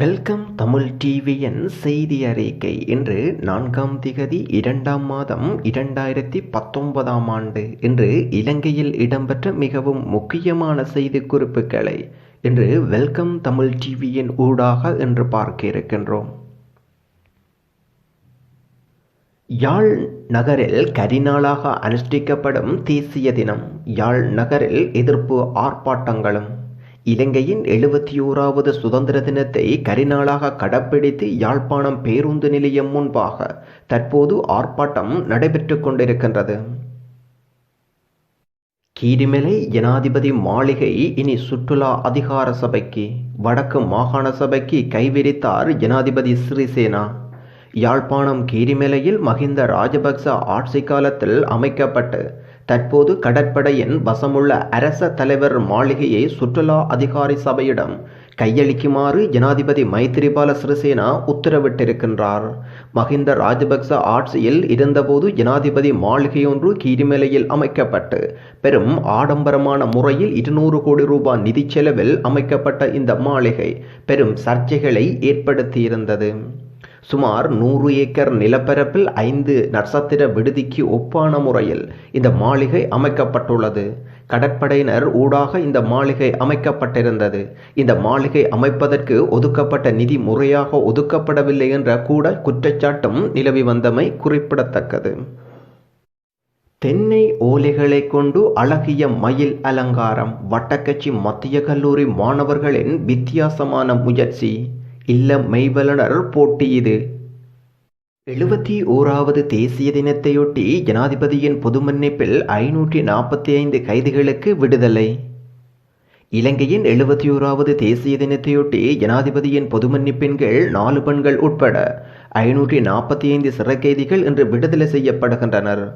Welcome Tamil டிவியின் செய்தி அறிக்கை இன்று நான்காம் திகதி இரண்டாம் மாதம் இரண்டாயிரத்தி பத்தொன்பதாம் ஆண்டு இன்று இலங்கையில் இடம்பெற்ற மிகவும் முக்கியமான செய்தி குறிப்புகளை இன்று வெல்கம் தமிழ் டிவியின் ஊடாக என்று பார்க்க இருக்கின்றோம். யாழ் நகரில் கரிநாளாக அனுஷ்டிக்கப்படும் தேசிய தினம். யாழ் நகரில் எதிர்ப்பு ஆர்ப்பாட்டங்களும் இலங்கையின் எழுபத்தி ஓராவது சுதந்திர தினத்தை கரிநாளாக கடைப்பிடித்து யாழ்ப்பாணம் பேருந்து நிலையம் முன்பாக தற்போது ஆர்ப்பாட்டம் நடைபெற்று கொண்டிருக்கின்றது. கீரிமலை ஜனாதிபதி மாளிகை இனி சுற்றுலா அதிகார சபைக்கு வடக்கு மாகாண சபைக்கு கைவிரித்தார் ஜனாதிபதி சிறிசேனா. யாழ்ப்பாணம் கீரிமலையில் மகிந்த ராஜபக்ச ஆட்சி காலத்தில் அமைக்கப்பட்டு தற்போது கடற்படையின் வசமுள்ள அரச தலைவர் மாளிகையை சுற்றுலா அதிகாரி சபையிடம் கையளிக்குமாறு ஜனாதிபதி மைத்திரிபால சிறிசேனா உத்தரவிட்டிருக்கின்றார். மகிந்த ராஜபக்ச ஆட்சியில் இருந்தபோது ஜனாதிபதி மாளிகையொன்று கீரிமலையில் அமைக்கப்பட்டு பெரும் ஆடம்பரமான முறையில் இருநூறு கோடி ரூபாய் நிதி செலவில் அமைக்கப்பட்ட இந்த மாளிகை பெரும் சர்ச்சைகளை ஏற்படுத்தியிருந்தது. சுமார் நூறு ஏக்கர் நிலப்பரப்பில் ஐந்து நட்சத்திர விடுதிக்கு ஒப்பான முறையில் இந்த மாளிகை அமைக்கப்பட்டுள்ளது. கடற்படையினர் ஊடாக இந்த மாளிகை அமைக்கப்பட்டிருந்தது. இந்த மாளிகை அமைப்பதற்கு ஒதுக்கப்பட்ட நிதி முறையாக ஒதுக்கப்படவில்லை என்ற கூட குற்றச்சாட்டும் நிலவி வந்தமை குறிப்பிடத்தக்கது. தென்னை ஓலைகளை கொண்டு அழகிய மயில் அலங்காரம் வட்டக்கட்சி மத்திய கல்லூரி மாணவர்களின் வித்தியாசமான முயற்சி. இல்ல மெய்வல்லுநர் போட்டி இது. எழுபத்தி ஓராவது தேசிய தினத்தையொட்டி ஜனாதிபதியின் பொது மன்னிப்பில் ஐநூற்றி நாற்பத்தி ஐந்து கைதிகளுக்கு விடுதலை. இலங்கையின் எழுபத்தி ஓராவது தேசிய தினத்தையொட்டி ஜனாதிபதியின் பொது மன்னிப்பின் கீழ் நாலு பெண்கள் உட்பட ஐநூற்றி நாற்பத்தி ஐந்து சிறை கைதிகள் இன்று விடுதலை செய்யப்படுகின்றனர்.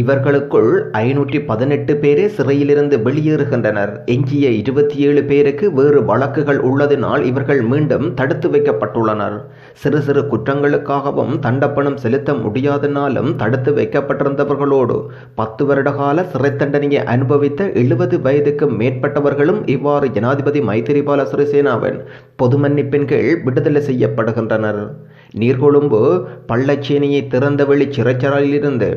இவர்களுக்குள் ஐநூற்றி பதினெட்டு பேரே சிறையிலிருந்து வெளியேறுகின்றனர். எஞ்சிய இருபத்தி ஏழு பேருக்கு வேறு வழக்குகள் உள்ளதினால் இவர்கள் மீண்டும் தடுத்து வைக்கப்பட்டுள்ளனர். சிறு சிறு குற்றங்களுக்காகவும் தண்டப்பணம் செலுத்த முடியாதனாலும் தடுத்து வைக்கப்பட்டிருந்தவர்களோடு பத்து வருட கால சிறை தண்டனையை அனுபவித்த எழுபது வயதுக்கு மேற்பட்டவர்களும் இவ்வாறு ஜனாதிபதி மைத்திரிபால சிறிசேனாவின் பொது மன்னிப்பின் கீழ் விடுதலை செய்யப்படுகின்றனர். நீர்கொழும்பு பள்ளச்சேனியை திறந்தவெளி சிறைச்சாலையிலிருந்து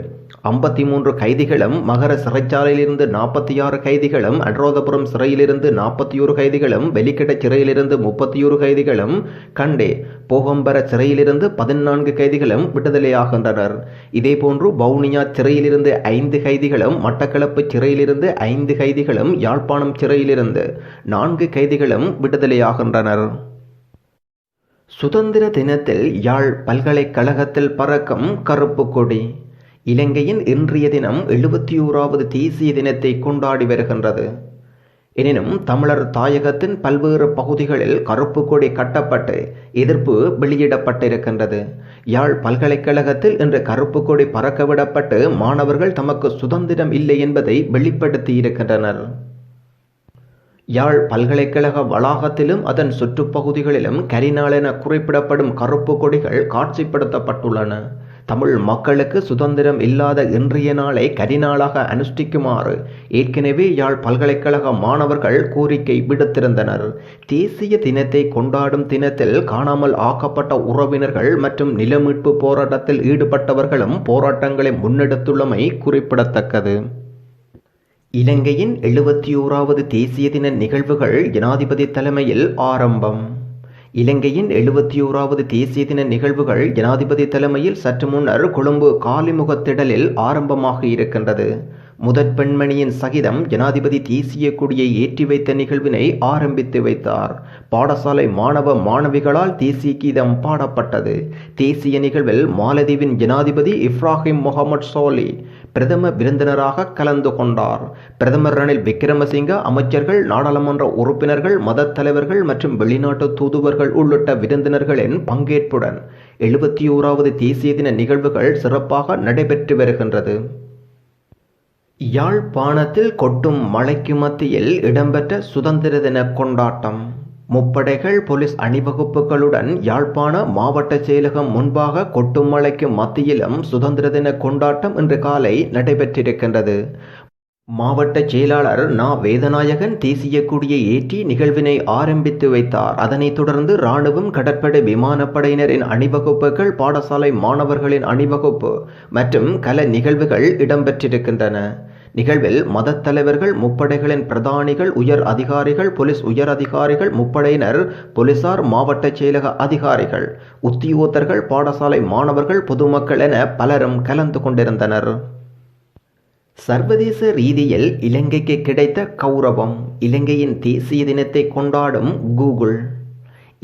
ஐம்பத்தி மூன்று கைதிகளும் மகர சிறைச்சாலையிலிருந்து நாற்பத்தி ஆறு கைதிகளும் அனுரோதபுரம் சிறையிலிருந்து நாற்பத்தி ஒரு கைதிகளும் வெலிக்கட சிறையிலிருந்து முப்பத்தி ஒரு கைதிகளும் கண்டே போகம்பர சிறையிலிருந்து பதினான்கு கைதிகளும் விடுதலையாகின்றனர். இதேபோன்று வவுனியா சிறையிலிருந்து ஐந்து கைதிகளும் மட்டக்களப்பு சிறையிலிருந்து ஐந்து கைதிகளும் யாழ்ப்பாணம் சிறையிலிருந்து நான்கு கைதிகளும் விடுதலையாகின்றனர். சுதந்திர தினத்தில் யாழ் பல்கலைக்கழகத்தில் பறக்கும் கருப்பு கொடி. இலங்கையின் இன்றைய தினம் எழுபத்தி ஓராவது தேசிய தினத்தை கொண்டாடி வருகின்றது. எனினும் தமிழர் தாயகத்தின் பல்வேறு பகுதிகளில் கருப்பு கொடி கட்டப்பட்டு எதிர்ப்பு வெளியிடப்பட்டிருக்கின்றது. யாழ் பல்கலைக்கழகத்தில் இன்று கருப்பு கொடி பறக்கவிடப்பட்டு மாணவர்கள் தமக்கு சுதந்திரம் இல்லை என்பதை வெளிப்படுத்தி இருக்கின்றனர் யாழ் பல்கலைக்கழக வளாகத்திலும் அதன் சுற்றுப்பகுதிகளிலும் கரிநாள் என குறிப்பிடப்படும் கருப்பு கொடிகள் காட்சிப்படுத்தப்பட்டுள்ளன. தமிழ் மக்களுக்கு சுதந்திரம் இல்லாத இன்றைய நாளை கரிநாளாக அனுஷ்டிக்குமாறு ஏற்கனவே யாழ் பல்கலைக்கழக மாணவர்கள் கோரிக்கை விடுத்திருந்தனர். தேசிய தினத்தை கொண்டாடும் தினத்தில் காணாமல் ஆக்கப்பட்ட உறவினர்கள் மற்றும் நிலமீட்பு போராட்டத்தில் ஈடுபட்டவர்களும் போராட்டங்களை முன்னெடுத்துள்ளமை குறிப்பிடத்தக்கது. இலங்கையின் எழுபத்தி ஓராவது தேசிய தின நிகழ்வுகள் ஜனாதிபதி தலைமையில் ஆரம்பம். இலங்கையின் எழுபத்தி ஓராவது தேசிய தின நிகழ்வுகள் ஜனாதிபதி தலைமையில் சற்று முன்னர் கொழும்பு காலிமுகத்திடலில் ஆரம்பமாக இருக்கின்றது. முதற் பெண்மணியின் சகிதம் ஜனாதிபதி தேசிய கொடியை ஏற்றி வைத்த நிகழ்வினை ஆரம்பித்து வைத்தார். பாடசாலை மாணவ மாணவிகளால் தேசிய கீதம் பாடப்பட்டது. தேசிய நிகழ்வில் மாலதீவின் ஜனாதிபதி இப்ராஹிம் முகமது சோலி பிரதம விருந்தினராக கலந்து கொண்டார். பிரதமர் ரணில் விக்ரமசிங்க அமைச்சர்கள் நாடாளுமன்ற உறுப்பினர்கள் மத தலைவர்கள் மற்றும் வெளிநாட்டு தூதுவர்கள் உள்ளிட்ட விருந்தினர்களின் பங்கேற்புடன் எழுபத்தி ஓராவது தேசிய தின நிகழ்வுகள் சிறப்பாக நடைபெற்று வருகின்றது. யாழ்ப்பாணத்தில் கொட்டும் மழைக்கு மத்தியில் இடம்பெற்ற சுதந்திர தின கொண்டாட்டம். முப்படைகள் போலீஸ் அணிவகுப்புகளுடன் யாழ்ப்பாண மாவட்ட செயலகம் முன்பாக கொட்டும் மழைக்கு மத்தியிலும் சுதந்திர தின கொண்டாட்டம் இன்று காலை நடைபெற்றிருக்கின்றது. மாவட்ட செயலாளர் நா. வேதநாயகன் தேசிய கொடியை ஏற்றி நிகழ்வினை ஆரம்பித்து வைத்தார். அதனைத் தொடர்ந்து ராணுவம் கடற்படை விமானப்படையினரின் அணிவகுப்புகள் பாடசாலை மாணவர்களின் அணிவகுப்பு மற்றும் கல நிகழ்வுகள் இடம்பெற்றிருக்கின்றன. நிகழ்வில் மதத் தலைவர்கள் முப்படைகளின் பிரதானிகள் உயர் அதிகாரிகள் போலீஸ் உயர் அதிகாரிகள் முப்படையினர் போலீசார் மாவட்ட செயலக அதிகாரிகள் உத்தியோகத்தர்கள் பாடசாலை மாணவர்கள் பொதுமக்கள் என பலரும் கலந்து கொண்டிருந்தனர். சர்வதேச ரீதியில் இலங்கைக்கு கிடைத்த கௌரவம் இலங்கையின் தேசிய தினத்தை கொண்டாடும் கூகுள்.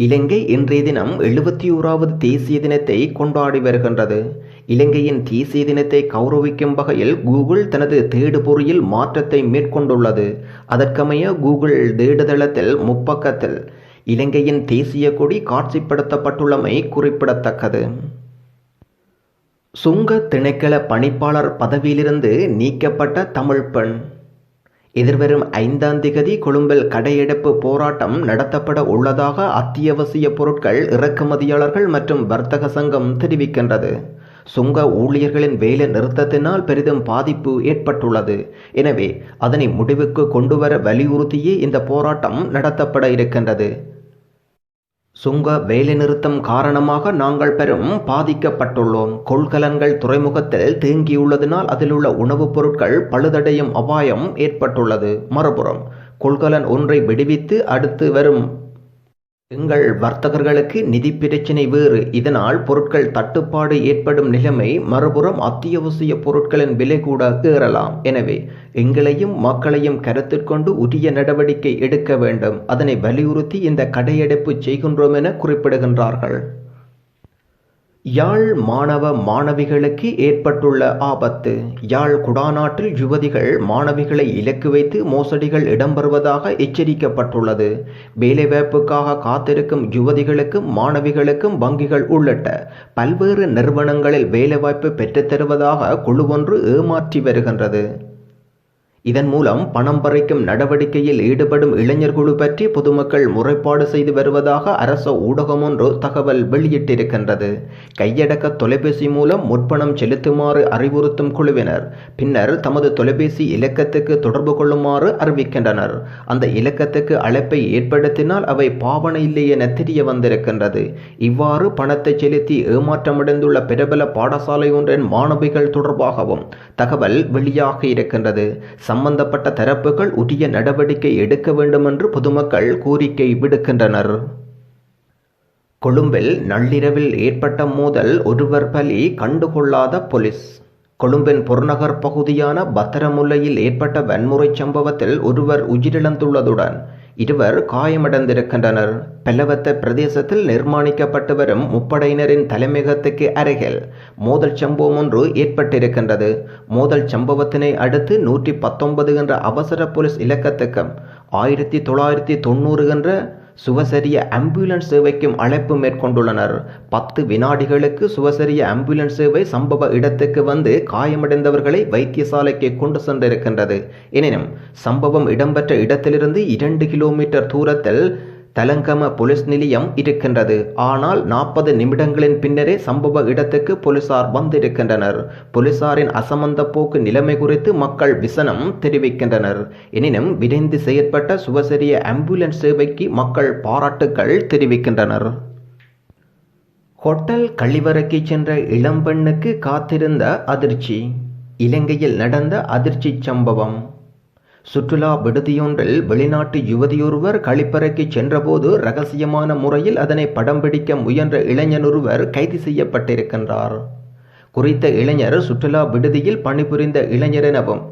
இலங்கை இன்றைய தினம் எழுபத்தி ஓராவது தேசிய தினத்தை கொண்டாடி வருகின்றது. இலங்கையின் தேசிய தினத்தை கௌரவிக்கும் வகையில் கூகுள் தனது தேடுபொறியில் மாற்றத்தை மேற்கொண்டுள்ளது. அதற்கமைய கூகுள் தேடுதளத்தில் முப்பக்கத்தில் இலங்கையின் தேசிய கொடி காட்சிப்படுத்தப்பட்டுள்ளமை குறிப்பிடத்தக்கது. சுங்க திணைக்கள பணிப்பாளர் பதவியிலிருந்து நீக்கப்பட்ட தமிழ் பெண். எதிர்வரும் ஐந்தாம் திகதி கொழும்பில் கடையெடுப்பு போராட்டம் நடத்தப்பட உள்ளதாக அத்தியாவசிய பொருட்கள் இறக்குமதியாளர்கள் மற்றும் வர்த்தக சங்கம் தெரிவிக்கின்றது. சுங்க ஊழியர்களின் வேலை நிறுத்தத்தினால் பெரிதும் பாதிப்பு ஏற்பட்டுள்ளது. எனவே அதனை முடிவுக்கு கொண்டுவர வலியுறுத்தியே இந்த போராட்டம் நடத்தப்பட இருக்கின்றது. சுங்க வேலைநிறுத்தம் காரணமாக நாங்கள் பெரும் பாதிக்கப்பட்டுள்ளோம். கொள்கலன்கள் துறைமுகத்தில் தேங்கியுள்ளதினால் அதில் உள்ள உணவுப் பொருட்கள் பழுதடையும் அபாயம் ஏற்பட்டுள்ளது. மறுபுறம் கொள்கலன் ஒன்றை விடுவித்து அடுத்து வரும் எங்கள் வர்த்தகர்களுக்கு நிதி பிரச்சினை வேறு. இதனால் பொருட்கள் தட்டுப்பாடு ஏற்படும் நிலைமை மறுபுறம் அத்தியாவசிய பொருட்களின் விலை கூட ஏறலாம். எனவே எங்களையும் மக்களையும் கருத்திற்கொண்டு உரிய நடவடிக்கை எடுக்க வேண்டும். அதனை வலியுறுத்தி இந்த கடையடைப்பு செய்கின்றோம் என குறிப்பிடுகின்றார்கள். யாழ் மாணவ மாணவிகளுக்கு ஏற்பட்டுள்ள ஆபத்து. யாழ் குடாநாட்டில் யுவதிகள் மாணவிகளை இலக்கு வைத்து மோசடிகள் இடம்பெறுவதாக எச்சரிக்கப்பட்டுள்ளது. வேலைவாய்ப்புக்காக காத்திருக்கும் யுவதிகளுக்கும் மாணவிகளுக்கும் வங்கிகள் உள்ளிட்ட பல்வேறு நிறுவனங்களில் வேலைவாய்ப்பு பெற்றுத்தருவதாக குழு ஒன்று ஏமாற்றி வருகின்றது. இதன் மூலம் பணம் பறிக்கும் நடவடிக்கையில் ஈடுபடும் இளைஞர் குழு பற்றி பொதுமக்கள் முறைப்பாடு செய்து வருவதாக அரச ஊடகம் ஒன்று தகவல் வெளியிட்டிருக்கின்றது. கையடக்க தொலைபேசி மூலம் முற்பணம் செலுத்துமாறு அறிவுறுத்தும் குழுவினர் பின்னர் தமது தொலைபேசி இலக்கத்துக்கு தொடர்பு கொள்ளுமாறு அறிவிக்கின்றனர். அந்த இலக்கத்துக்கு அழைப்பை ஏற்படுத்தினால் அவை பாவனை இல்லை என தெரிய வந்திருக்கின்றது. இவ்வாறு பணத்தை செலுத்தி ஏமாற்றமடைந்துள்ள பிரபல பாடசாலை ஒன்றின் மாணவிகள் தொடர்பாகவும் தகவல் வெளியாக இருக்கின்றது சம்பந்தப்பட்ட தரப்புகள் உரிய நடவடிக்கை எடுக்க வேண்டும் என்று பொதுமக்கள் கோரிக்கை விடுக்கின்றனர். கொழும்பில் நள்ளிரவில் ஏற்பட்ட மோதல் ஒருவர் பலி கண்டுகொள்ளாத போலீஸ். கொழும்பின் புறநகர் பகுதியான பத்திரமுல்லையில் ஏற்பட்ட வன்முறை சம்பவத்தில் ஒருவர் உயிரிழந்துள்ளதுடன் இருவர் காயமடைந்திருக்கின்றனர். பெலவத்த பிரதேசத்தில் நிர்மாணிக்கப்பட்டு வரும் முப்படையினரின் தலைமையகத்துக்கு அருகில் மோதல் சம்பவம் ஒன்று ஏற்பட்டிருக்கின்றது. மோதல் சம்பவத்தினை அடுத்து நூற்றி பத்தொன்பது என்ற அவசர போலீஸ் இலக்கத்துக்கும் ஆயிரத்தி தொள்ளாயிரத்தி தொண்ணூறு என்ற சுவசரிய ஆம்புலன்ஸ் சேவைக்கும் அழைப்பு மேற்கொண்டுள்ளனர். பத்து வினாடிகளுக்கு சுவசரிய ஆம்புலன்ஸ் சேவை சம்பவ இடத்துக்கு வந்து காயமடைந்தவர்களை வைத்தியசாலைக்கு கொண்டு சென்றிருக்கின்றது. எனினும் சம்பவம் இடம்பெற்ற இடத்திலிருந்து இரண்டு கிலோமீட்டர் தூரத்தில் தலங்கம போலீஸ் நிலையம் இருக்கின்றது. ஆனால் நாற்பது நிமிடங்களின் பின்னரே சம்பவ இடத்துக்கு போலீசார் வந்திருக்கின்றனர். போலீசாரின் அசமந்த போக்கு நிலைமை குறித்து மக்கள் விசனம் தெரிவிக்கின்றனர். எனினும் விரைந்து செயற்பட்ட சுவசரிய ஆம்புலன்ஸ் சேவைக்கு மக்கள் பாராட்டுக்கள் தெரிவிக்கின்றனர். ஹோட்டல் கழிவறைக்கு சென்ற இளம்பெண்ணுக்கு காத்திருந்த அதிர்ச்சி. இலங்கையில் நடந்த அதிர்ச்சி சம்பவம். சுற்றுலா விடுதியொன்றில் வெளிநாட்டு யுவதியொருவர் கழிப்பறைக்கு சென்றபோது ரகசியமான முறையில் அதனை படம் பிடிக்க முயன்ற இளைஞனொருவர் கைது செய்யப்பட்டிருக்கின்றார். குறித்த இளைஞர் சுற்றுலா விடுதியில் பணிபுரிந்த இளைஞர் எனவும்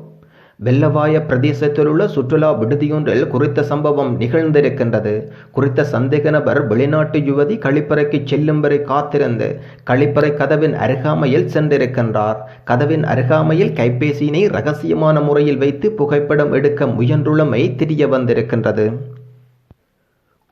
வெள்ளவாய பிரதேசத்திலுள்ள சுற்றுலா விடுதியொன்றில் குறித்த சம்பவம் நிகழ்ந்திருக்கின்றது. குறித்த சந்தேக நபர் வெளிநாட்டு யுவதி கழிப்பறைக்கு செல்லும் வரை காத்திருந்து கழிப்பறை கதவின் அருகாமையில் சென்றிருக்கின்றார். கதவின் அருகாமையில் கைபேசியினை ரகசியமான முறையில் வைத்து புகைப்படம் எடுக்க முயன்றுள்ளமை தெரிய வந்திருக்கின்றது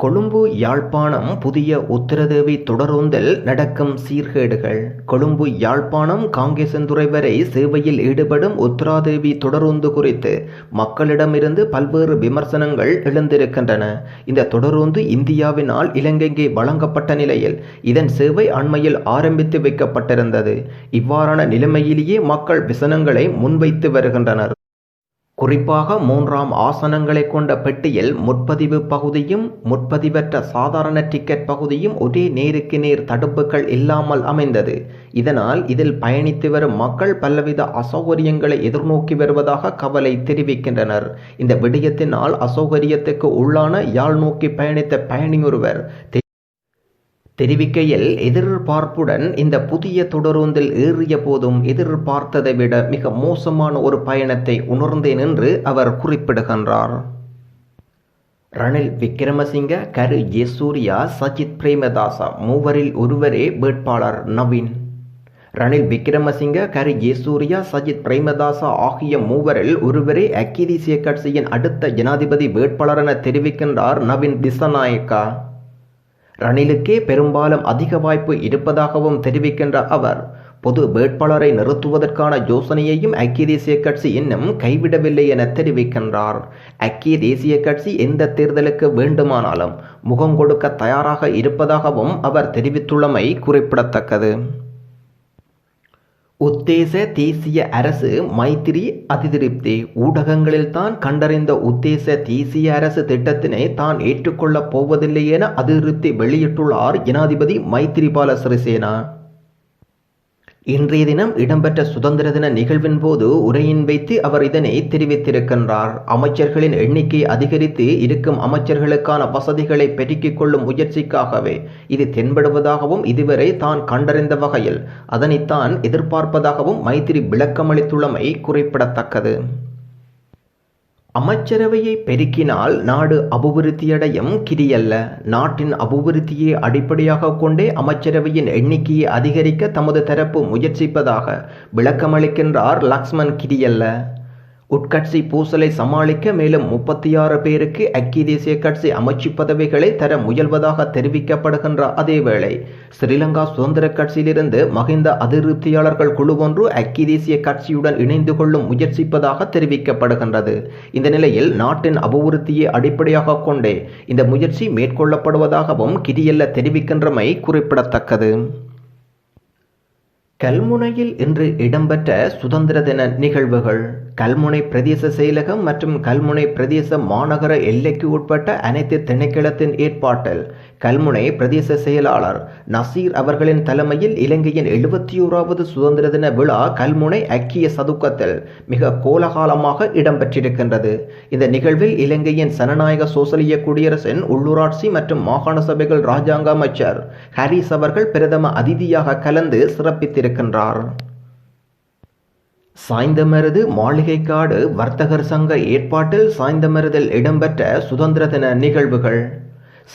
கொழும்பு யாழ்ப்பாணம் புதிய உத்தரதேவி தொடருந்தில் நடக்கும் சீர்கேடுகள். கொழும்பு யாழ்ப்பாணம் காங்கேசந்துறை வரை சேவையில் ஈடுபடும் உத்தராதேவி தொடருந்து குறித்து மக்களிடமிருந்து பல்வேறு விமர்சனங்கள் எழுந்திருக்கின்றன. இந்த தொடருந்து இந்தியாவினால் இலங்கைக்கு வழங்கப்பட்ட நிலையில் இதன் சேவை அண்மையில் ஆரம்பித்து வைக்கப்பட்டிருந்தது. இவ்வாறான நிலைமையிலேயே மக்கள் விசனங்களை முன்வைத்து வருகின்றனர். குறிப்பாக மூன்றாம் ஆசனங்களை கொண்ட பெட்டியில் முற்பதிவு பகுதியும் முற்பதிவற்ற சாதாரண டிக்கெட் பகுதியும் ஒரே நேருக்கு நேர் தடுப்புகள் இல்லாமல் அமைந்தது. இதனால் இதில் பயணித்து வரும் மக்கள் பலவித அசௌகரியங்களை எதிர்நோக்கி வருவதாக கவலை தெரிவிக்கின்றனர். இந்த விடயத்தினால் அசௌகரியத்துக்கு உள்ளான யாழ் நோக்கி பயணித்த பயணியொருவர் தெரிவிக்கையில் எதிர்பார்ப்புடன் இந்த புதிய தொடருந்தில் ஏறிய போதும் எதிர்பார்த்ததை விட மிக மோசமான ஒரு பயணத்தை உணர்ந்தேன் என்று அவர் குறிப்பிடுகின்றார். ரணில் விக்ரமசிங்க கரு ஜெசூரியா சஜித் பிரேமதாசா மூவரில் ஒருவரே வேட்பாளர் நவீன். ரணில் விக்ரமசிங்க கரு ஜெசூரியா சஜித் பிரேமதாசா ஆகிய மூவரில் ஒருவரே அக்கிதிசிய கட்சியின் அடுத்த ஜனாதிபதி வேட்பாளர் என தெரிவிக்கின்றார் நவீன் திசநாயக்கா. ரணிலுக்கே பெரும்பாலும் அதிக வாய்ப்பு இருப்பதாகவும் தெரிவிக்கின்ற அவர் பொது வேட்பாளரை நிறுத்துவதற்கான யோசனையையும் ஐக்கிய தேசிய கட்சி இன்னும் கைவிடவில்லை என தெரிவிக்கின்றார். ஐக்கிய தேசிய கட்சி எந்த தேர்தலுக்கு வேண்டுமானாலும் முகம் கொடுக்க தயாராக இருப்பதாகவும் அவர் தெரிவித்துள்ளமை குறிப்பிடத்தக்கது. உத்தேச தேசிய அரசு மைத்திரி அதிதிருப்தி. ஊடகங்களில் தான் கண்டறிந்த உத்தேச தேசிய அரசு திட்டத்தினை தான் ஏற்றுக்கொள்ளப் போவதில்லை என அதிருப்தி வெளியிட்டுள்ளார் ஜனாதிபதி மைத்திரிபால சிறிசேனா. இன்றைய தினம் இடம்பெற்ற சுதந்திர தின நிகழ்வின் போது உரையின் வைத்து அவர் இதனை தெரிவித்திருக்கின்றார். அமைச்சர்களின் எண்ணிக்கை அதிகரித்து இருக்கும் அமைச்சர்களுக்கான வசதிகளை பெருக்கிக் கொள்ளும் முயற்சிக்காகவே இது தென்படுவதாகவும் இதுவரை தான் கண்டறிந்த வகையில் அதனைத்தான் எதிர்பார்ப்பதாகவும் மைத்திரி விளக்கமளித்துள்ளமை குறிப்பிடத்தக்கது. அமைச்சரவையை பெருக்கினால் நாடு அபிவிருத்தியடையும் கிரியல்ல. நாட்டின் அபிவிருத்தியை அடிப்படையாக கொண்டே அமைச்சரவையின் எண்ணிக்கையை அதிகரிக்க தமது தரப்பு முயற்சிப்பதாக விளக்கமளிக்கின்றார் லக்ஷ்மண் கிரியல்ல. உட்கட்சி பூசலை சமாளிக்க மேலும் முப்பத்தி ஆறு பேருக்கு ஐக்கிய தேசிய கட்சி அமைச்சு பதவிகளை தர முயல்வதாக தெரிவிக்கப்படுகின்ற அதேவேளை ஸ்ரீலங்கா சுதந்திர கட்சியிலிருந்து மகிந்த அதிருப்தியாளர்கள் குழு ஒன்று ஐக்கிய தேசிய கட்சியுடன் இணைந்து கொள்ளும் முயற்சிப்பதாக தெரிவிக்கப்படுகின்றது. இந்த நிலையில் நாட்டின் அபிவிருத்தியை அடிப்படையாக கொண்டே இந்த முயற்சி மேற்கொள்ளப்படுவதாகவும் கிரியல்ல தெரிவிக்கின்றமை குறிப்பிடத்தக்கது. கல்முனையில் இன்று இடம்பெற்ற சுதந்திர தின நிகழ்வுகள். கல்முனை பிரதேச செயலகம் மற்றும் கல்முனை பிரதேச மாநகர எல்லைக்கு உட்பட்ட அனைத்து திணைக்களத்தின் ஏற்பாட்டில் கல்முனை பிரதேச செயலாளர் நசீர் அவர்களின் தலைமையில் இலங்கையின் எழுபத்தி ஓராவது சுதந்திர தின விழா கல்முனை ஐக்கிய சதுக்கத்தில் மிக கோலகாலமாக இடம்பெற்றிருக்கின்றது. இந்த நிகழ்வில் இலங்கையின் சனநாயக சோசலிய குடியரசின் உள்ளூராட்சி மற்றும் மாகாண சபைகள் ராஜாங்க அமைச்சர் ஹரிஸ் அவர்கள் பிரதம அதிதியாக கலந்து சிறப்பித்திருக்கின்றார். சாய்ந்தமருது மாளிகைக்காடு வர்த்தகர் சங்க ஏற்பாட்டில் சாய்ந்தமருதில் இடம்பெற்ற சுதந்திர தின நிகழ்வுகள்.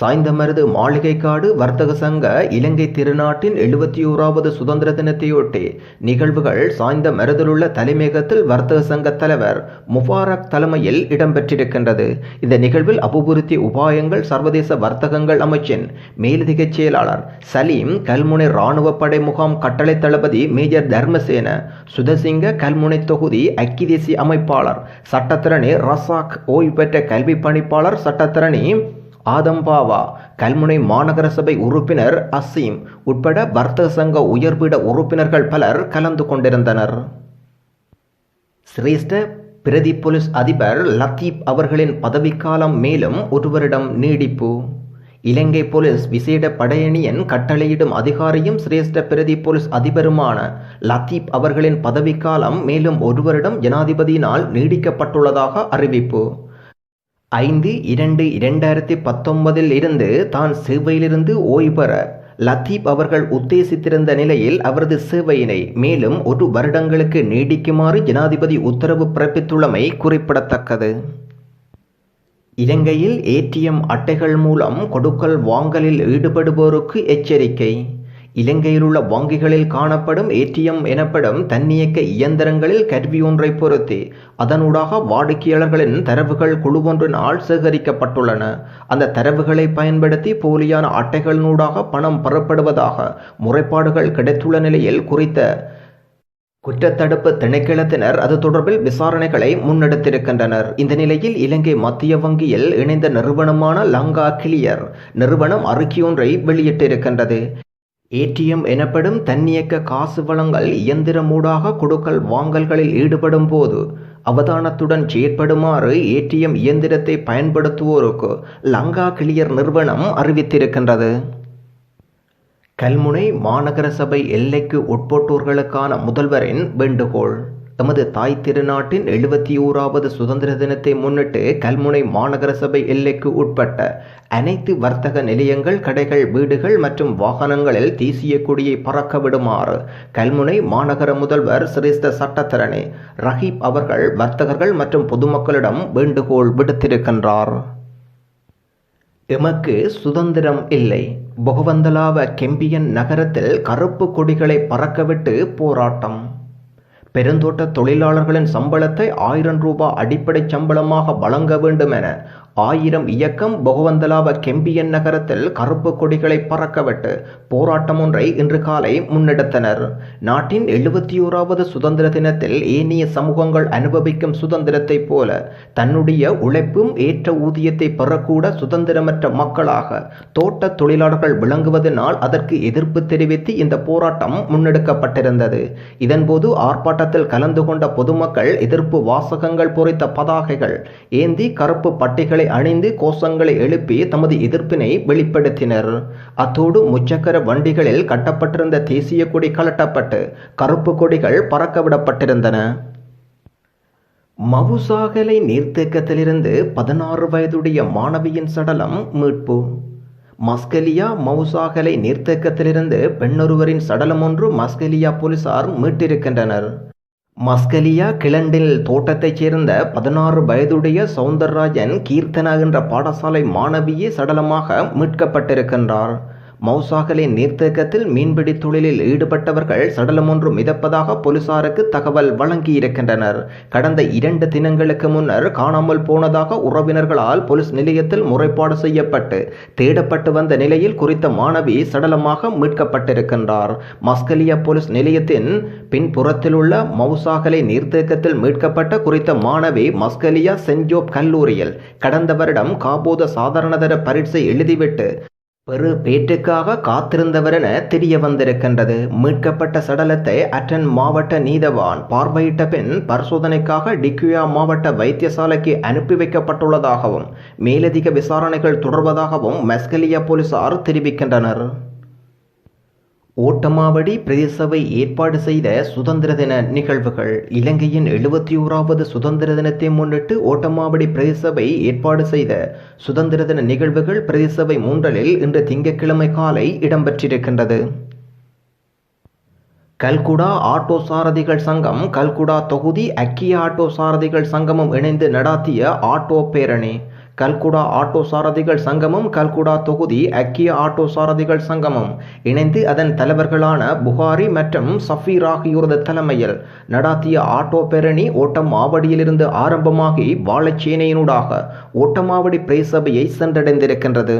சாய்ந்தமருது மாளிகைக்காடு வர்த்தக சங்க இலங்கை திருநாட்டின் எழுபத்தி ஓராவது சுதந்திர தினத்தையொட்டி நிகழ்வுகள் சாய்ந்த மருதிலுள்ள தலைமையகத்தில் வர்த்தக சங்க தலைவர் முபாரக் தலைமையில் இடம்பெற்றிருக்கின்றது. இந்த நிகழ்வில் அபிவிருத்தி உபாயங்கள் சர்வதேச வர்த்தகங்கள் அமைச்சின் மேலதிக செயலாளர் சலீம் கல்முனை இராணுவ படை முகாம் கட்டளை தளபதி மேஜர் தர்மசேன சுதசிங்க கல்முனை தொகுதி ஐக்கிய தேசிய அமைப்பாளர் சட்டத்திரணி ரசாக் ஓய்வு பெற்ற கல்வி பணிப்பாளர் சட்டத்திரணி ஆதம்பாவா கல்முனை மாநகர சபை உறுப்பினர் அசீம் உட்பட வர்த்தக சங்க உயர்பீட உறுப்பினர்கள் பலர் கலந்து கொண்டிருந்தனர். சிரேஷ்ட பிரதி போலீஸ் அதிபர் லத்தீப் அவர்களின் பதவிக்காலம் மேலும் ஒருவரிடம் நீடிப்பு. இலங்கை போலீஸ் விசேட படையணியின் கட்டளையிடும் அதிகாரியும் சிரேஷ்ட பிரதி போலீஸ் அதிபருமான லத்தீப் அவர்களின் பதவிக்காலம் மேலும் ஒருவரிடம் ஜனாதிபதியினால் நீடிக்கப்பட்டுள்ளதாக அறிவிப்பு. ஐந்து இரண்டு இரண்டாயிரத்தி பத்தொன்பதில் இருந்து தான் சேவையிலிருந்து ஓய்வு பெற லத்தீப் அவர்கள் உத்தேசித்திருந்த நிலையில் அவரது சேவையினை மேலும் ஒரு வருடங்களுக்கு நீடிக்குமாறு ஜனாதிபதி உத்தரவு பிறப்பித்துள்ளமை குறிப்பிடத்தக்கது. இலங்கையில் ஏடிஎம் அட்டைகள் மூலம் கொடுக்கல் வாங்கலில் ஈடுபடுவோருக்கு எச்சரிக்கை. இலங்கையில் உள்ள வங்கிகளில் காணப்படும் ஏடிஎம் எனப்படும் தன்னியக்க இயந்திரங்களில் கருவி ஒன்றை பொருத்தி அதனூடாக வாடிக்கையாளர்களின் தரவுகள் குழுவொன்றினால் சேகரிக்கப்பட்டுள்ளன. அந்த தரவுகளை பயன்படுத்தி போலியான அட்டைகளினூடாக பணம் பெறப்படுவதாக முறைப்பாடுகள் கிடைத்துள்ள நிலையில் குறித்த குற்றத்தடுப்பு திணைக்களத்தினர் அது தொடர்பில் விசாரணைகளை முன்னெடுத்திருக்கின்றனர். இந்த நிலையில் இலங்கை மத்திய வங்கியில் இணைந்த நிறுவனமான லங்கா கிளியர் நிறுவனம் அறிக்கையொன்றை வெளியிட்டிருக்கின்றது. ஏடிஎம் எனப்படும் தன்னியக்க காசு வளங்கள் இயந்திரமூடாக கொடுக்கல் வாங்கல்களில் ஈடுபடும் போது அவதானத்துடன் செயற்படுமாறு ஏடிஎம் இயந்திரத்தை பயன்படுத்துவோருக்கு லங்கா கிளியர் நிறுவனம் அறிவித்திருக்கின்றது. கல்முனை மாநகர சபை எல்லைக்கு உட்பட்டோர்களுக்கான முதல்வரின் வேண்டுகோள். எமது தாய் திருநாட்டின் எழுபத்தி ஓராவது சுதந்திர தினத்தை முன்னிட்டு கல்முனை மாநகர சபை எல்லைக்கு உட்பட்ட அனைத்து வர்த்தக நிலையங்கள் கடைகள் வீடுகள் மற்றும் வாகனங்களில் தேசிய கொடியை பறக்க விடுமாறு கல்முனை மாநகர முதல்வர் சிரேஷ்ட சட்டத்தரணி ரஹீப் அவர்கள் வர்த்தகர்கள் மற்றும் பொதுமக்களிடம் வேண்டுகோள் விடுத்திருக்கின்றார். எமக்கு சுதந்திரம் இல்லை. பொகவந்தலாவ கெம்பியன் நகரத்தில் கருப்பு கொடிகளை பறக்கவிட்டு போராட்டம். பெருந்தோட்ட தொழிலாளர்களின் சம்பளத்தை ஆயிரம் ரூபாய் அடிப்படை சம்பளமாக வழங்க வேண்டும் என ஆயிரம் இயக்கம் பகவந்தலாவ கெம்பியன் நகரத்தில் கருப்பு கொடிகளை பறக்கவிட்டு போராட்டம் ஒன்றை இன்று காலை முன்னெடுத்தனர். நாட்டின் எழுபத்தி ஓராவது சுதந்திர தினத்தில் ஏனைய சமூகங்கள் அனுபவிக்கும் சுதந்திரத்தைப் போல தன்னுடைய உழைப்பும் ஏற்ற ஊதியத்தை பெறக்கூட சுதந்திரமற்ற மக்களாக தோட்ட தொழிலாளர்கள் விளங்குவதனால் அதற்கு எதிர்ப்பு தெரிவித்து இந்த போராட்டம் முன்னெடுக்கப்பட்டிருந்தது. இதன்போது ஆர்ப்பாட்டத்தில் கலந்து கொண்ட பொதுமக்கள் எதிர்ப்பு வாசகங்கள் பொறித்த பதாகைகள் ஏந்தி கருப்பு பட்டிகளை அணிந்து கோஷங்களை எழுப்பி தமது எதிர்ப்பினை வெளிப்படுத்தினர். அத்தோடு முச்சக்கர வண்டிகளில் கட்டப்பட்டிருந்த தேசிய கொடி கலட்டப்பட்டு கருப்பு கொடிகள் பறக்கவிடப்பட்டிருந்தன. மவுசாகலை நீர்த்தேக்கத்திலிருந்து பதினாறு வயதுடைய மாணவியின் சடலம் மீட்பு. மஸ்கலியா மவுசாகலை நீர்த்தேக்கத்திலிருந்து பெண்ணொருவரின் சடலம் ஒன்று மஸ்கலியா போலீசார் மீட்டிருக்கின்றனர். மஸ்கலியா கிளண்டில் தோட்டத்தைச் சேர்ந்த பதினாறு வயதுடைய சவுந்தரராஜன் கீர்த்தனா என்ற பாடசாலை மாணவியே சடலமாக மீட்கப்பட்டிருக்கின்றார். மௌசாகலை நீர்த்தேக்கத்தில் மீன்பிடி தொழிலில் ஈடுபட்டவர்கள் சடலம் ஒன்று மிதப்பதாக போலீசாருக்கு தகவல் வழங்கியிருக்கின்றனர். கடந்த இரண்டு தினங்களுக்கு முன்னர் காணாமல் போனதாக உறவினர்களால் போலீஸ் நிலையத்தில் முறைப்பாடு செய்யப்பட்டு தேடப்பட்டு வந்த நிலையில் குறித்த மாணவி சடலமாக மீட்கப்பட்டிருக்கின்றார். மஸ்கலியா போலீஸ் நிலையத்தின் பின்புறத்தில் உள்ள மவுசாகலை நீர்த்தேக்கத்தில் மீட்கப்பட்ட குறித்த மாணவி மஸ்கலியா சென்ஜோப் கல்லூரியில் கடந்த வருடம் காபோத சாதாரணதர பரீட்சை எழுதிவிட்டு பெரு பேட்டுக்காக காத்திருந்தவரென தெரிய வந்திருக்கின்றது மீட்கப்பட்ட சடலத்தை அட்டன் மாவட்ட நீதவான் பார்வையிட்ட பின் பரிசோதனைக்காக டிக்யூயா மாவட்ட வைத்தியசாலைக்கு அனுப்பி வைக்கப்பட்டுள்ளதாகவும் மேலதிக விசாரணைகள் தொடர்வதாகவும் மெஸ்கலியா போலீசார் தெரிவிக்கின்றனர். ஓட்டமாவடி பிரதேசவை ஏற்பாடு செய்த சுதந்திர தின நிகழ்வுகள். இலங்கையின் எழுபத்தி ஓராவது சுதந்திர தினத்தை முன்னிட்டு ஓட்டமாவடி பிரதேசவை ஏற்பாடு செய்த சுதந்திர தின நிகழ்வுகள் பிரதேசவை மூன்றலில் இன்று திங்கட்கிழமை காலை இடம்பெற்றிருக்கின்றது. கல்குடா ஆட்டோ சாரதிகள் சங்கம் கல்குடா தொகுதி அக்கிய ஆட்டோ சாரதிகள் சங்கமும் இணைந்து நடாத்திய ஆட்டோ பேரணி. கல்குடா ஆட்டோ சாரதிகள் சங்கமும் கல்குடா தொகுதி அக்கிய ஆட்டோ சாரதிகள் சங்கமும். இணைந்து அதன் தலைவர்களான புகாரி மற்றும் சஃபீர் ஆகியோரது தலைமையில் நடாத்திய ஆட்டோ பேரணி ஓட்டமாவடியிலிருந்து ஆரம்பமாகி வாழைச்சேனையினூடாக ஓட்டமாவடி பிரேசபையை சென்றடைந்திருக்கின்றது.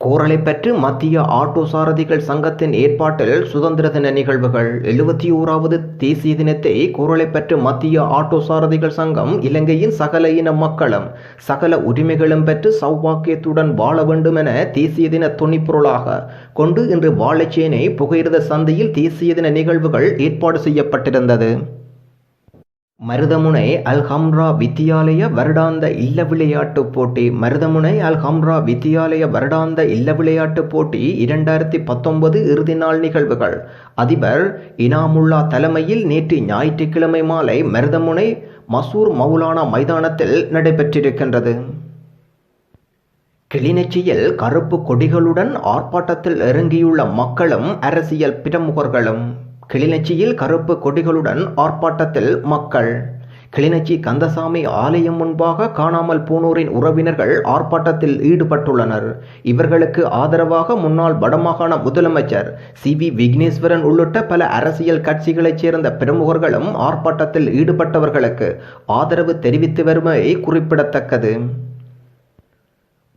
கோரளைப்பற்று மத்திய ஆட்டோ சாரதிகள் சங்கத்தின் ஏற்பாட்டில் சுதந்திர தின நிகழ்வுகள். எழுபத்தி ஓராவது தேசிய தினத்தை கோரளைப்பற்று மத்திய ஆட்டோ சாரதிகள் சங்கம் இலங்கையின் சகல இன மக்களும் சகல உரிமைகளும் பெற்று சௌபாக்கியத்துடன் வாழ வேண்டும் என தேசிய தின துணிப்பொருளாக கொண்டு இன்று வாழைச்சேனை புகையிரத சந்தையில் தேசிய தின நிகழ்வுகள் ஏற்பாடு செய்யப்பட்டிருந்தது. மருதமுனை அல் ஹம்ரா வித்தியாலய வருடாந்த இல்ல விளையாட்டுப் போட்டி. மருதமுனை அல் ஹம்ரா வித்தியாலய வருடாந்த இல்ல விளையாட்டுப் போட்டி இரண்டாயிரத்தி பத்தொன்பது இறுதி நாள் நிகழ்வுகள். அதிபர் இனாமுல்லா தலைமையில் நேற்று ஞாயிற்றுக்கிழமை மாலை மருதமுனை மசூர் மௌலானா மைதானத்தில் நடைபெற்றிருக்கின்றது. கிளிநொச்சியில் கருப்பு கொடிகளுடன் ஆர்ப்பாட்டத்தில் இறங்கியுள்ள மக்களும் அரசியல் பிரமுகர்களும். கிளிநொச்சியில் கருப்பு கொடிகளுடன் ஆர்ப்பாட்டத்தில் மக்கள். கிளிநொச்சி கந்தசாமி ஆலயம் முன்பாக காணாமல் போனோரின் உறவினர்கள் ஆர்ப்பாட்டத்தில் ஈடுபட்டுள்ளனர். இவர்களுக்கு ஆதரவாக முன்னாள் வடமாகாண முதலமைச்சர் சி. வி. விக்னேஸ்வரன் உள்ளிட்ட பல அரசியல் கட்சிகளைச் சேர்ந்த பிரமுகர்களும் ஆர்ப்பாட்டத்தில் ஈடுபட்டவர்களுக்கு ஆதரவு தெரிவித்து வருமை குறிப்பிடத்தக்கது.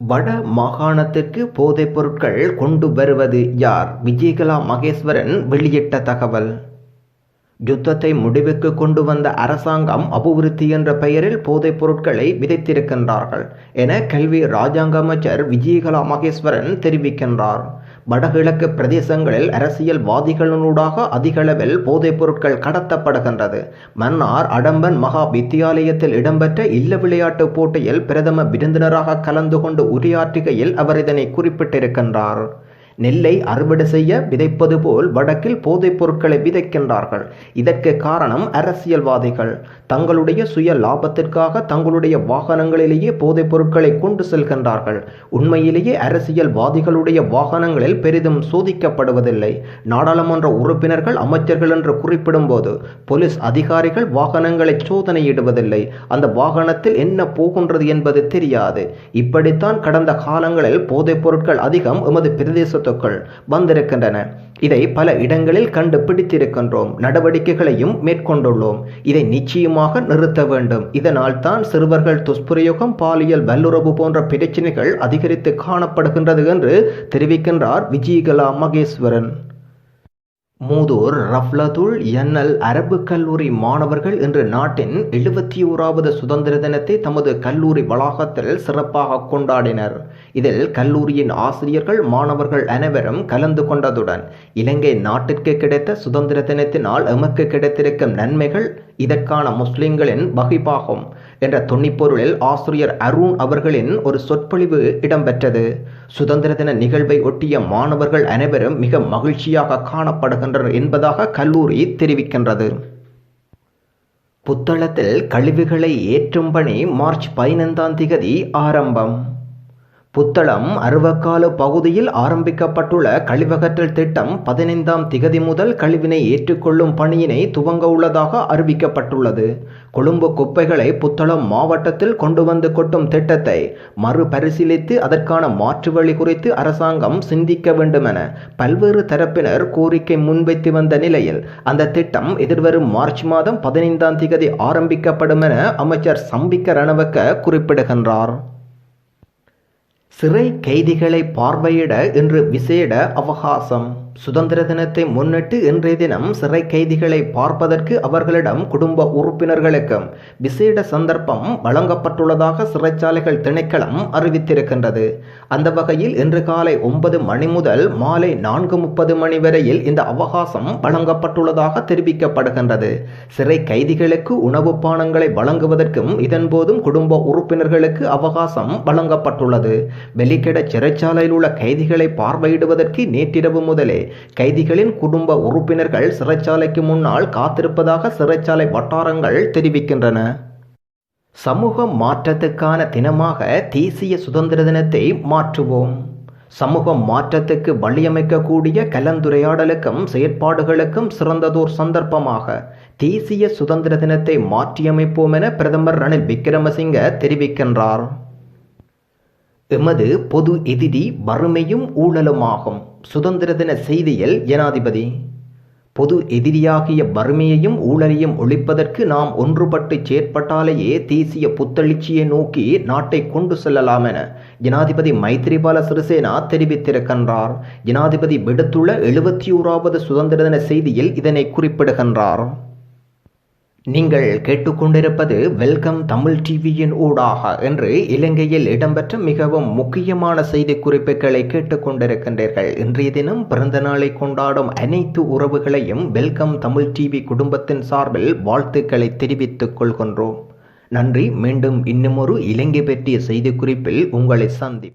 வட மாகாணத்திற்கு போதைப் பொருட்கள் கொண்டு வருவது யார்? விஜயகலா மகேஸ்வரன் வெளியிட்ட தகவல். யுத்தத்தை முடிவுக்கு கொண்டு வந்த அரசாங்கம் அபிவிருத்தி என்ற பெயரில் போதைப் பொருட்களை விதைத்திருக்கின்றார்கள் என கல்வி ராஜாங்க அமைச்சர் விஜயகலா மகேஸ்வரன் தெரிவிக்கின்றார். வடகிழக்கு பிரதேசங்களில் அரசியல்வாதிகளினூடாக அதிகளவில் போதைப் பொருட்கள் கடத்தப்படுகின்றது. மன்னார் அடம்பன் மகா வித்தியாலயத்தில் இடம்பெற்ற இல்ல விளையாட்டு போட்டியில் பிரதம விருந்தினராக கலந்து கொண்டு உரையாற்றுகையில் அவர் இதனை குறிப்பிட்டிருக்கின்றார். நெல்லை அறுவடை செய்ய விதைப்பது போல் வடக்கில் போதைப் பொருட்களை விதைக்கின்றார்கள். இதற்கு காரணம் அரசியல்வாதிகள். தங்களுடைய சுய லாபத்திற்காக தங்களுடைய வாகனங்களிலேயே போதைப் பொருட்களை கொண்டு செல்கின்றார்கள். உண்மையிலேயே அரசியல்வாதிகளுடைய வாகனங்களில் பெரிதும் சோதிக்கப்படுவதில்லை. நாடாளுமன்ற உறுப்பினர்கள் அமைச்சர்கள் என்று குறிப்பிடும்போது போலீஸ் அதிகாரிகள் வாகனங்களை சோதனையிடுவதில்லை. அந்த வாகனத்தில் என்ன போகின்றது என்பது தெரியாது. இப்படித்தான் கடந்த காலங்களில் போதைப் பொருட்கள் அதிகம் எமது கருத்துக்கள் வந்திருக்கின்றன. இதை பல இடங்களில் கண்டுபிடித்திருக்கின்றோம். நடவடிக்கைகளையும் மேற்கொண்டுள்ளோம். இதை நிச்சயமாக நிறுத்த வேண்டும். இதனால் தான் சிறுவர்கள் துஷ்பிரயோகம் பாலியல் வல்லுறவு போன்ற பிரச்சனைகள் அதிகரித்து காணப்படுகின்றது என்று தெரிவிக்கின்றார் விஜயகலா மகேஸ்வரன். மூதூர் ரஃப்லதுல் என்எல் அரபு கல்லூரி மாணவர்கள் இன்று நாட்டின் எழுபத்தி ஓராவது சுதந்திர தினத்தை தமது கல்லூரி வளாகத்தில் சிறப்பாக கொண்டாடினர். இதில் கல்லூரியின் ஆசிரியர்கள் மாணவர்கள் அனைவரும் கலந்து கொண்டதுடன் இலங்கை நாட்டிற்கு கிடைத்த சுதந்திர தினத்தினால் எமக்கு கிடைத்திருக்கும் நன்மைகள் இதற்கான முஸ்லிம்களின் வகிப்பாகும் என்ற தொன்னிப்பொருளில் ஆசிரியர் அருண் அவர்களின் ஒரு சொற்பொழிவு இடம்பெற்றது. சுதந்திர தின நிகழ்வை ஒட்டிய மாணவர்கள் அனைவரும் மிக மகிழ்ச்சியாக காணப்படுகின்றனர் என்பதாக கல்லூரி தெரிவிக்கின்றது. புத்தளத்தில் கழிவுகளை ஏற்றும் பணி மார்ச் பதினைந்தாம் திகதி ஆரம்பம். புத்தளம் அருவக்கால பகுதியில் ஆரம்பிக்கப்பட்டுள்ள கழிவகற்றல் திட்டம் பதினைந்தாம் திகதி முதல் கழிவினை ஏற்றுக்கொள்ளும் பணியினை துவங்க உள்ளதாக அறிவிக்கப்பட்டுள்ளது. கொழும்பு குப்பைகளை புத்தளம் மாவட்டத்தில் கொண்டு வந்து கொட்டும் திட்டத்தை மறுபரிசீலித்து அதற்கான மாற்று வழி குறித்து அரசாங்கம் சிந்திக்க வேண்டுமென பல்வேறு தரப்பினர் கோரிக்கை முன்வைத்து வந்த நிலையில் அந்த திட்டம் எதிர்வரும் மார்ச் மாதம் பதினைந்தாம் திகதி ஆரம்பிக்கப்படும் என அமைச்சர் சம்பிக்க ரணவக்க குறிப்பிடுகின்றார். சிறை கைதிகளை பார்வையிட இன்று விசேட அவகாசம். சுதந்திர தினத்தை முன்னிட்டு இன்றைய தினம் சிறை கைதிகளை பார்ப்பதற்கு அவர்களிடம் குடும்ப உறுப்பினர்களுக்கும் விசேட சந்தர்ப்பம் வழங்கப்பட்டுள்ளதாக சிறைச்சாலைகள் திணைக்களம் அறிவித்திருக்கின்றது. அந்த வகையில் இன்று காலை ஒன்பது மணி முதல் மாலை நான்கு முப்பது மணி வரையில் இந்த அவகாசம் வழங்கப்பட்டுள்ளதாக தெரிவிக்கப்படுகின்றது. சிறை கைதிகளுக்கு உணவு பானங்களை வழங்குவதற்கும் இதன்போதும் குடும்ப உறுப்பினர்களுக்கு அவகாசம் வழங்கப்பட்டுள்ளது. வெலிக்கட சிறைச்சாலையில் உள்ள கைதிகளை பார்வையிடுவதற்கு நேற்றிரவு முதலே கைதிகளின் குடும்ப உறுப்பினர்கள் சிறைச்சாலைக்கு முன்னால் காத்திருப்பதாக சிறைச்சாலை வட்டாரங்கள் தெரிவிக்கின்றன. சமூக மாற்றத்துக்கான தினமாக தேசிய சுதந்திர தினத்தை மாற்றுவோம். சமூக மாற்றத்துக்கு வழியமைக்கக்கூடிய கலந்துரையாடலுக்கும் செயற்பாடுகளுக்கும் சிறந்ததோர் சந்தர்ப்பமாக தேசிய சுதந்திர தினத்தை மாற்றியமைப்போம் என பிரதமர் ரணில் விக்ரமசிங்க தெரிவிக்கின்றார். எமது பொது எதிரி வறுமையும் ஊழலுமாகும். சுதந்திர தின செய்தியில் ஜனாதிபதி பொது எதிரியாகிய வறுமையையும் ஊழலையும் ஒழிப்பதற்கு நாம் ஒன்றுபட்டு செயற்பட்டாலேயே தேசிய புத்தெழுச்சியை நோக்கி நாட்டை கொண்டு செல்லலாம் என ஜனாதிபதி மைத்ரிபால சிறிசேனா தெரிவித்திருக்கின்றார். ஜனாதிபதி விடுத்துள்ள எழுபத்தி ஓராவது சுதந்திர தின செய்தியில் இதனை குறிப்பிடுகின்றார். நீங்கள் கேட்டுக்கொண்டிருப்பது வெல்கம் தமிழ் டிவியின் ஊடாக என்று இலங்கையில் இடம்பெற்ற மிகவும் முக்கியமான செய்தி குறிப்புகளை கேட்டுக்கொண்டிருக்கின்றீர்கள். இன்றைய தினம் பிறந்த நாளை கொண்டாடும் அனைத்து உறவுகளையும் வெல்கம் தமிழ் டிவி குடும்பத்தின் சார்பில் வாழ்த்துக்களை தெரிவித்துக் கொள்கின்றோம். நன்றி. மீண்டும் இன்னுமொரு இலங்கை பற்றிய செய்தி குறிப்பில் உங்களை சந்தி